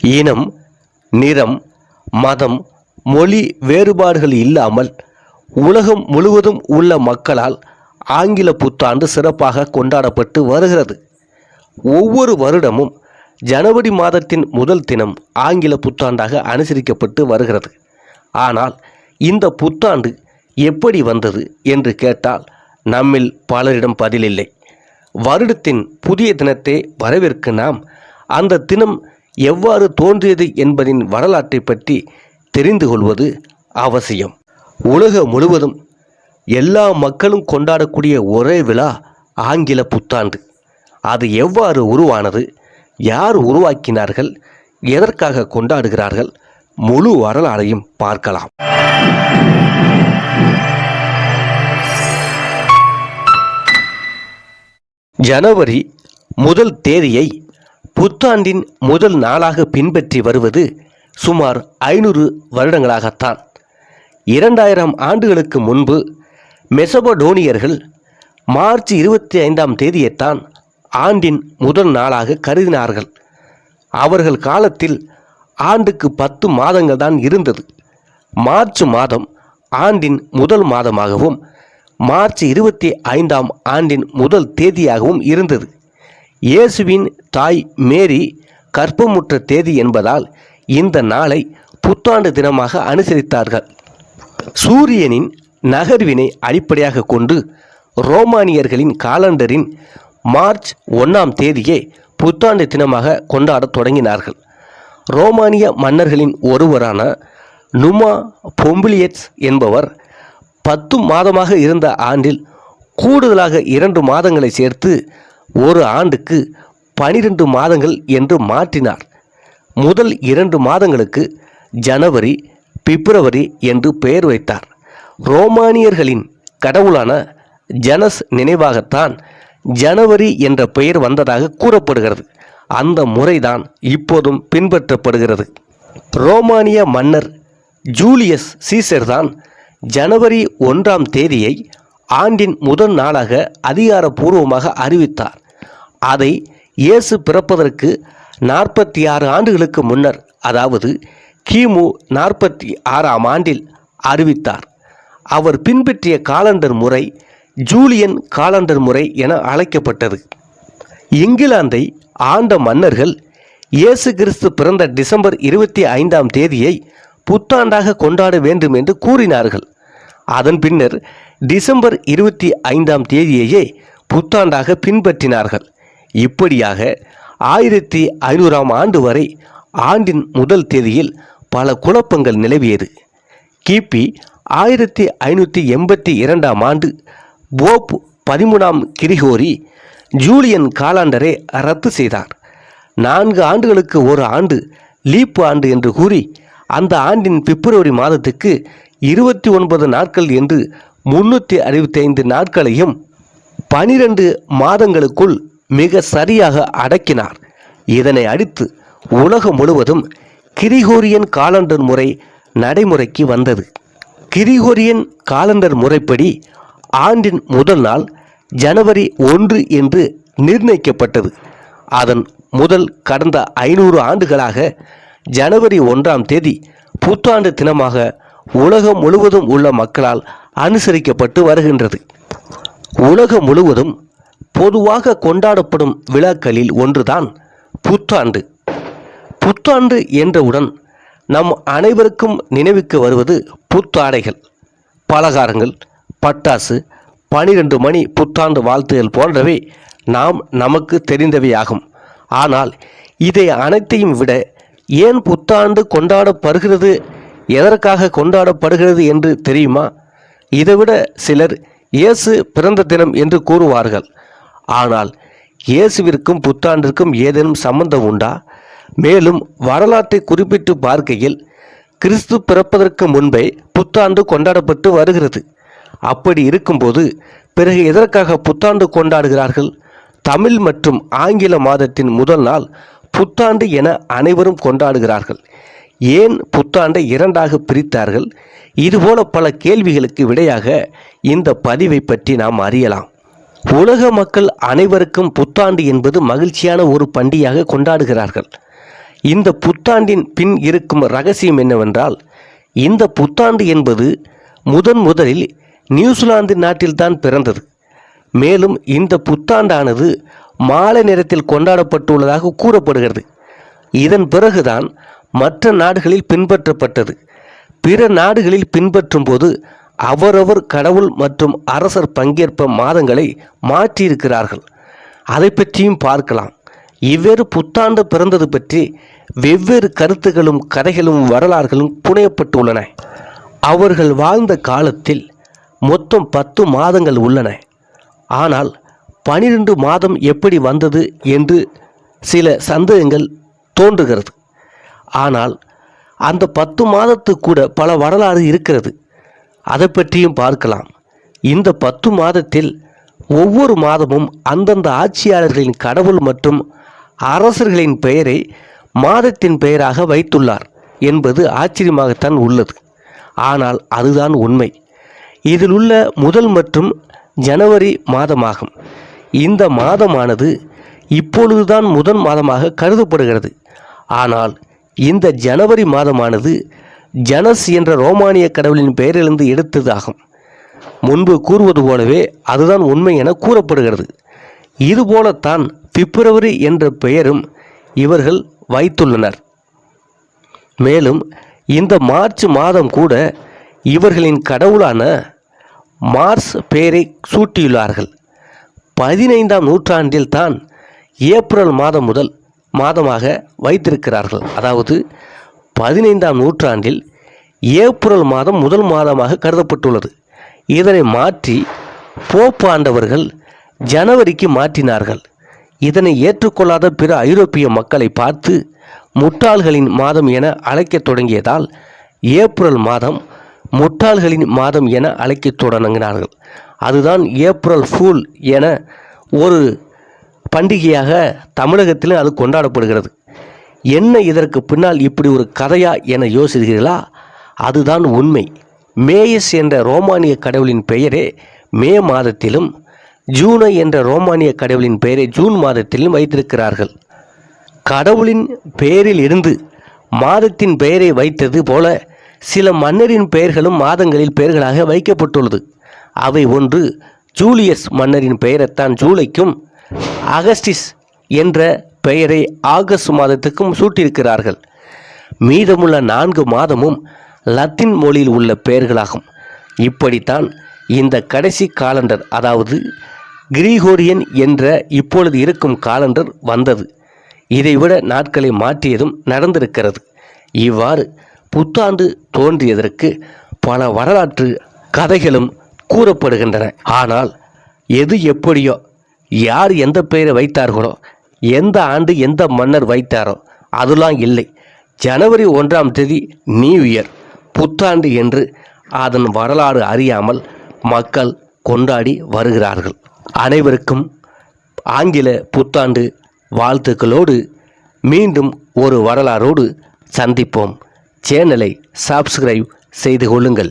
இனம் நிறம் மதம் மொழி வேறுபாடுகள் இல்லாமல் உலகம் முழுவதும் உள்ள மக்களால் ஆங்கில புத்தாண்டு சிறப்பாக கொண்டாடப்பட்டு வருகிறது. ஒவ்வொரு வருடமும் ஜனவரி மாதத்தின் முதல் தினம் ஆங்கில புத்தாண்டாக அனுசரிக்கப்பட்டு வருகிறது. ஆனால் இந்த புத்தாண்டு எப்படி வந்தது என்று கேட்டால் நம்மில் பலரிடம் பதிலில்லை வருடத்தின் புதிய தினத்தை வரவேற்க நாம் அந்த தினம் எவ்வாறு தோன்றியது என்பதின் வரலாற்றை பற்றி தெரிந்து கொள்வது அவசியம். உலகம் முழுவதும் எல்லா மக்களும் கொண்டாடக்கூடிய ஒரே விழா ஆங்கில புத்தாண்டு. அது எவ்வாறு உருவானது யார் உருவாக்கினார்கள் எதற்காக கொண்டாடுகிறார்கள் முழு வரலாறையும் பார்க்கலாம். ஜனவரி முதல் தேதியை புத்தாண்டின் முதல் நாளாக பின்பற்றி வருவது சுமார் ஐநூறு வருடங்களாகத்தான். இரண்டாயிரம் ஆண்டுகளுக்கு முன்பு மெசபடோனியர்கள் மார்ச் இருபத்தி ஐந்தாம் தேதியைத்தான் ஆண்டின் முதல் நாளாக கருதினார்கள். அவர்கள் காலத்தில் ஆண்டுக்கு பத்து மாதங்கள் தான் இருந்தது. மார்ச் மாதம் ஆண்டின் முதல் மாதமாகவும் மார்ச் இருபத்தி ஐந்தாம் ஆண்டின் முதல் தேதியாகவும் இருந்தது. இயேசுவின் தாய் மேரி கற்பமுற்ற தேதி என்பதால் இந்த நாளை புத்தாண்டு தினமாக அனுசரித்தார்கள். சூரியனின் நகர்வினை அடிப்படையாக கொண்டு ரோமானியர்களின் காலண்டரின் மார்ச் ஒன்றாம் தேதியே புத்தாண்டு தினமாக கொண்டாடத் தொடங்கினார்கள். ரோமானிய மன்னர்களின் ஒருவரான நுமா பொம்பிலியட்ஸ் என்பவர் பத்து மாதமாக இருந்த ஆண்டில் கூடுதலாக இரண்டு மாதங்களை சேர்த்து ஒரு ஆண்டுக்கு பனிரெண்டு மாதங்கள் என்று மாற்றினார். முதல் இரண்டு மாதங்களுக்கு ஜனவரி பிப்ரவரி என்று பெயர் வைத்தார். ரோமானியர்களின் கடவுளான ஜனஸ் நினைவாகத்தான் ஜனவரி என்ற பெயர் வந்ததாக கூறப்படுகிறது. அந்த முறைதான் இப்போதும் பின்பற்றப்படுகிறது. ரோமானிய மன்னர் ஜூலியஸ் சீசர் தான் ஜனவரி ஒன்றாம் தேதியை ஆண்டின் முதல் நாளாக அதிகாரப்பூர்வமாக அறிவித்தார். அதை இயேசு பிறப்பதற்கு நாற்பத்தி ஆறு ஆண்டுகளுக்கு முன்னர் அதாவது கிமு நாற்பத்தி ஆறாம் ஆண்டில் அறிவித்தார். அவர் பின்பற்றிய காலண்டர் முறை ஜூலியன் காலண்டர் முறை என அழைக்கப்பட்டது. இங்கிலாந்தை ஆண்ட மன்னர்கள் இயேசு கிறிஸ்து பிறந்த டிசம்பர் இருபத்தி ஐந்தாம் தேதியை புத்தாண்டாக கொண்டாட வேண்டும் என்று கூறினார்கள். அதன் பின்னர் டிசம்பர் இருபத்தி ஐந்தாம் தேதியையே புத்தாண்டாக பின்பற்றினார்கள். இப்படியாக ஆயிரத்தி ஐநூறாம் ஆண்டு வரை ஆண்டின் முதல் தேதியில் பல குழப்பங்கள் நிலவியது. கிபி ஆயிரத்தி ஐநூற்றி எண்பத்தி இரண்டாம் ஆண்டு போப் பதிமூணாம் கிரிகோரி ஜூலியன் காலாண்டரை ரத்து செய்தார். நான்கு ஆண்டுகளுக்கு ஒரு ஆண்டு லீப் ஆண்டு என்று கூறி அந்த ஆண்டின் பிப்ரவரி மாதத்துக்கு இருபத்தி ஒன்பது நாட்கள் என்று முன்னூற்றி அறுபத்தைந்து நாட்களையும் பனிரெண்டு மாதங்களுக்குள் மிக சரியாக அடக்கினார். இதனை அடுத்து உலகம் முழுவதும் கிரிகோரியன் காலண்டர் முறை நடைமுறைக்கு வந்தது. கிரிகோரியன் காலண்டர் முறைப்படி ஆண்டின் முதல் நாள் ஜனவரி ஒன்று என்று நிர்ணயிக்கப்பட்டது. அதன் முதல் கடந்த ஐநூறு ஆண்டுகளாக ஜனவரி ஒன்றாம் தேதி புத்தாண்டு தினமாக உலகம் முழுவதும் உள்ள மக்களால் அனுசரிக்கப்பட்டு வருகின்றது. உலகம் முழுவதும் பொதுவாக கொண்டாடப்படும் விழாக்களில் ஒன்றுதான் புத்தாண்டு. புத்தாண்டு என்றவுடன் நம் அனைவருக்கும் நினைவுக்கு வருவது புத்தாடைகள். பலகாரங்கள் பட்டாசு பனிரெண்டு மணி புத்தாண்டு வாழ்த்துகள் போன்றவை நாம் நமக்கு தெரிந்தவையாகும். ஆனால் இதை அனைத்தையும் விட ஏன் புத்தாண்டு கொண்டாடப்படுகிறது எதற்காக கொண்டாடப்படுகிறது என்று தெரியுமா? இதைவிட சிலர் இயேசு பிறந்த தினம் என்று கூறுவார்கள். ஆனால் இயேசுவிற்கும் புத்தாண்டிற்கும் ஏதேனும் சம்பந்தம் உண்டா? மேலும் வரலாற்றை குறிப்பிட்டு பார்க்கையில் கிறிஸ்து பிறப்பதற்கு முன்பே புத்தாண்டு கொண்டாடப்பட்டு வருகிறது. அப்படி இருக்கும்போது பிறகு எதற்காக புத்தாண்டு கொண்டாடுகிறார்கள்? தமிழ் மற்றும் ஆங்கில மாதத்தின் முதல் நாள் புத்தாண்டு என அனைவரும் கொண்டாடுகிறார்கள். ஏன் புத்தாண்டை இரண்டாக பிரித்தார்கள்? இதுபோல பல கேள்விகளுக்கு விடையாக இந்த பதிவை பற்றி நாம் அறியலாம். உலக மக்கள் அனைவருக்கும் புத்தாண்டு என்பது மகிழ்ச்சியான ஒரு பண்டிகையாக கொண்டாடுகிறார்கள். இந்த புத்தாண்டின் பின் இருக்கும் ரகசியம் என்னவென்றால் இந்த புத்தாண்டு என்பது முதன் முதலில் நியூசிலாந்து நாட்டில்தான் பிறந்தது. மேலும் இந்த புத்தாண்டானது மாலை நேரத்தில் கொண்டாடப்பட்டுள்ளதாக கூறப்படுகிறது. இதன் பிறகுதான் மற்ற நாடுகளில் பின்பற்றப்பட்டது. பிற நாடுகளில் பின்பற்றும் போது அவரவர் கடவுள் மற்றும் அரசர் பங்கேற்ப மாதங்களை மாற்றியிருக்கிறார்கள். அதை பற்றியும் பார்க்கலாம். இவ்வேறு புத்தாண்டு பிறந்தது பற்றி வெவ்வேறு கருத்துகளும் கதைகளும் வரலாறுகளும் புனையப்பட்டுள்ளன. அவர்கள் வாழ்ந்த காலத்தில் மொத்தம் பத்து மாதங்கள் உள்ளன. ஆனால் பனிரெண்டு மாதம் எப்படி வந்தது என்று சில சந்தேகங்கள் தோன்றுகிறது. ஆனால் அந்த பத்து மாதத்து கூட பல வரலாறு இருக்கிறது. அதை பற்றியும் பார்க்கலாம். இந்த பத்து மாதத்தில் ஒவ்வொரு மாதமும் அந்தந்த ஆட்சியாளர்களின் கடவுள் மற்றும் அரசர்களின் பெயரை மாதத்தின் பெயராக வைத்துள்ளார் என்பது ஆச்சரியமாகத்தான் உள்ளது. ஆனால் அதுதான் உண்மை. இதில் உள்ள முதல் மற்றும் ஜனவரி மாதமாகும். இந்த மாதமானது இப்பொழுதுதான் முதல் மாதமாக கருதப்படுகிறது. ஆனால் இந்த ஜனவரி மாதமானது ஜனஸ் என்ற ரோமானிய கடவுளின் பெயரிலிருந்து எடுத்ததாகும். முன்பு கூறுவது போலவே அதுதான் உண்மை என கூறப்படுகிறது. இதுபோலத்தான் பிப்ரவரி என்ற பெயரும் இவர்கள் வைத்துள்ளனர். மேலும் இந்த மார்ச் மாதம் கூட இவர்களின் கடவுளான மார்ஸ் பெயரை சூட்டியுள்ளார்கள். பதினைந்தாம் நூற்றாண்டில் தான் ஏப்ரல் மாதம் முதல் மாதமாக வைத்திருக்கிறார்கள். அதாவது பதினைந்தாம் நூற்றாண்டில் ஏப்ரல் மாதம் முதல் மாதமாக கருதப்பட்டுள்ளது. இதனை மாற்றி போப் ஆண்டவர்கள் ஜனவரிக்கு மாற்றினார்கள். இதனை ஏற்றுக்கொள்ளாத பிற ஐரோப்பிய மக்களை பார்த்து முட்டாள்களின் மாதம் என அழைக்கத் தொடங்கியதால் ஏப்ரல் மாதம் முட்டாள்களின் மாதம் என அழைக்கத் தொடங்கினார்கள். அதுதான் ஏப்ரல் ஃபூல் என ஒரு பண்டிகையாக தமிழகத்திலும் அது கொண்டாடப்படுகிறது. என்ன இதற்கு பின்னால் இப்படி ஒரு கதையா என யோசிக்கிறீர்களா அதுதான் உண்மை. மேயஸ் என்ற ரோமானிய கடவுளின் பெயரே மே மாதத்திலும் ஜூனை என்ற ரோமானிய கடவுளின் பெயரை ஜூன் மாதத்திலும் வைத்திருக்கிறார்கள். கடவுளின் பெயரில் இருந்து மாதத்தின் பெயரை வைத்தது போல சில மன்னரின் பெயர்களும் மாதங்களில் பெயர்களாக வைக்கப்பட்டுள்ளது. அவை ஒன்று ஜூலியஸ் மன்னரின் பெயரைத்தான் ஜூலைக்கும் அகஸ்டிஸ் என்ற பெயரை ஆகஸ்ட் மாதத்துக்கும் சூட்டியிருக்கிறார்கள். மீதமுள்ள நான்கு மாதமும் லத்தீன் மொழியில் உள்ள பெயர்களாகும். இப்படித்தான் இந்த கடைசி காலண்டர் அதாவது கிரிகோரியன் என்ற இப்பொழுது இருக்கும் காலண்டர் வந்தது. இதைவிட நாட்களை மாற்றியதும் நடந்திருக்கிறது. இவ்வாறு புத்தாண்டு தோன்றியதற்கு பல வரலாற்று கதைகளும் கூறப்படுகின்றன. ஆனால் எது எப்படியோ யார் எந்த பெயரை வைத்தார்களோ எந்த ஆண்டு எந்த மன்னர் வைத்தாரோ அதெல்லாம் இல்லை. ஜனவரி ஒன்றாம் தேதி நியூ இயர் புத்தாண்டு என்று அதன் வரலாறு அறியாமல் மக்கள் கொண்டாடி வருகிறார்கள். அனைவருக்கும் ஆங்கில புத்தாண்டு வாழ்த்துக்களோடு மீண்டும் ஒரு வரலாறோடு சந்திப்போம். சேனலை சப்ஸ்கிரைப் செய்து கொள்ளுங்கள்.